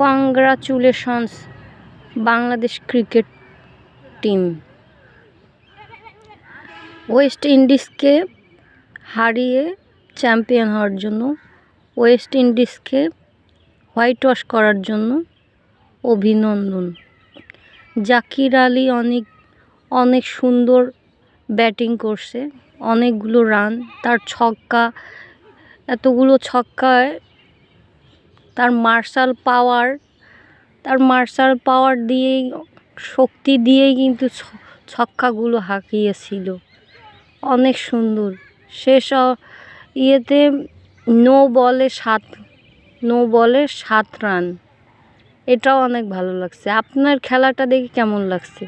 Congratulations Bangladesh cricket team west ইন্ডিজকে হারিয়ে champion হওয়ার জন্য ওয়েস্ট ইন্ডিজকে হোয়াইট ওয়াশ করার জন্য অভিনন্দন। জাকির আলী অনেক অনেক সুন্দর ব্যাটিং করছে, অনেকগুলো রান তার ছক্কা, এতগুলো ছক্কায় তার মার্শাল পাওয়ার তার মার্শাল পাওয়ার দিয়েই, শক্তি দিয়েই কিন্তু ছক্কাগুলো হাঁকিয়েছিল। অনেক সুন্দর। শেষ ইয়েতে নো বলে সাত নো বলে সাত রান। এটাও অনেক ভালো লাগছে। আপনার খেলাটা দেখে কেমন লাগছে?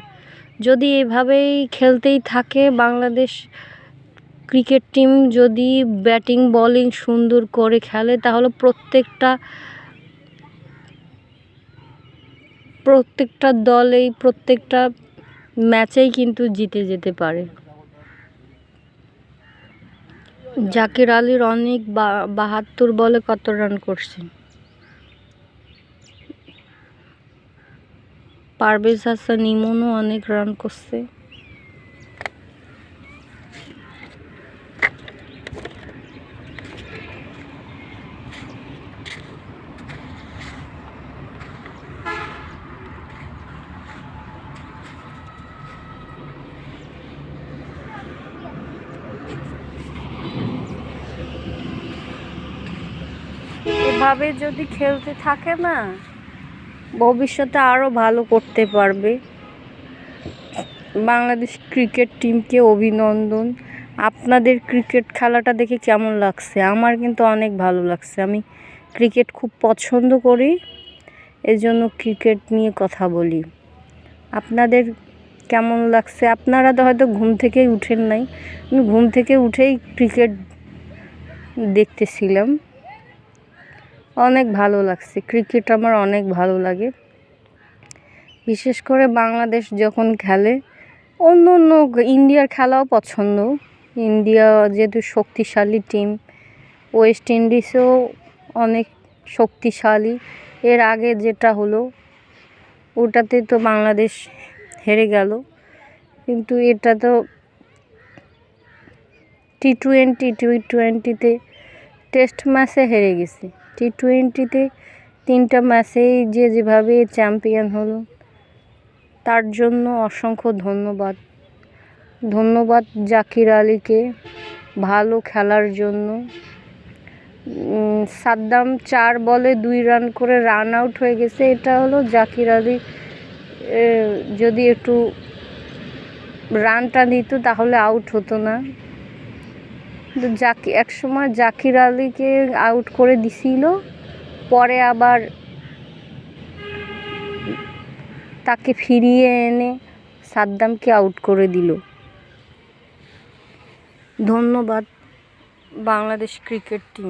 যদি এভাবেই খেলতেই থাকে বাংলাদেশ ক্রিকেট টিম, যদি ব্যাটিং বোলিং সুন্দর করে খেলে, তাহলে প্রত্যেকটা প্রত্যেকটা দল এই প্রত্যেকটা ম্যাচেই কিন্তু জিতে যেতে পারে। জাকির আলীর অনেক বাহাত্তর বলে কত রান করছে? পারভেজ হাসান, ইমনও অনেক রান করছে। এভাবে যদি খেলতে থাকে না, ভবিষ্যতে আরও ভালো করতে পারবে। বাংলাদেশ ক্রিকেট টিমকে অভিনন্দন। আপনাদের ক্রিকেট খেলাটা দেখে কেমন লাগছে? আমার কিন্তু অনেক ভালো লাগছে। আমি ক্রিকেট খুব পছন্দ করি, এজন্য ক্রিকেট নিয়ে কথা বলি। আপনাদের কেমন লাগছে? আপনারা তো হয়তো ঘুম থেকেই উঠেন নাই। আমি ঘুম থেকে উঠেই ক্রিকেট দেখতেছিলাম। অনেক ভালো লাগছে। ক্রিকেট আমার অনেক ভালো লাগে। বিশেষ করে বাংলাদেশ যখন খেলে, অন্য অন্য ইন্ডিয়ার খেলাও পছন্দ। ইন্ডিয়া যেহেতু শক্তিশালী টিম ওয়েস্ট ইন্ডিজও অনেক শক্তিশালী। এর আগে যেটা হলো, ওটাতে তো বাংলাদেশ হেরে গেল। কিন্তু এটা তো টি টোয়েন্টি টি টোয়েন্টিতে টেস্ট ম্যাচে হেরে গেছে। টি টোয়েন্টিতে তিনটা ম্যাচেই যে যেভাবে চ্যাম্পিয়ন হলো, তার জন্য অসংখ্য ধন্যবাদ। ধন্যবাদ জাকির আলীকে ভালো খেলার জন্য। সাদ্দাম চার বলে দুই রান করে রান আউট হয়ে গেছে। এটা হলো জাকির আলী যদি একটু রানটা নিত তাহলে আউট হতো না। জাকি, এক সময় জাকির আলীকে আউট করে দিছিল, পরে আবার তাকে ফিরিয়ে এনে সাদ্দামকে আউট করে দিল। ধন্যবাদ বাংলাদেশ ক্রিকেট টিম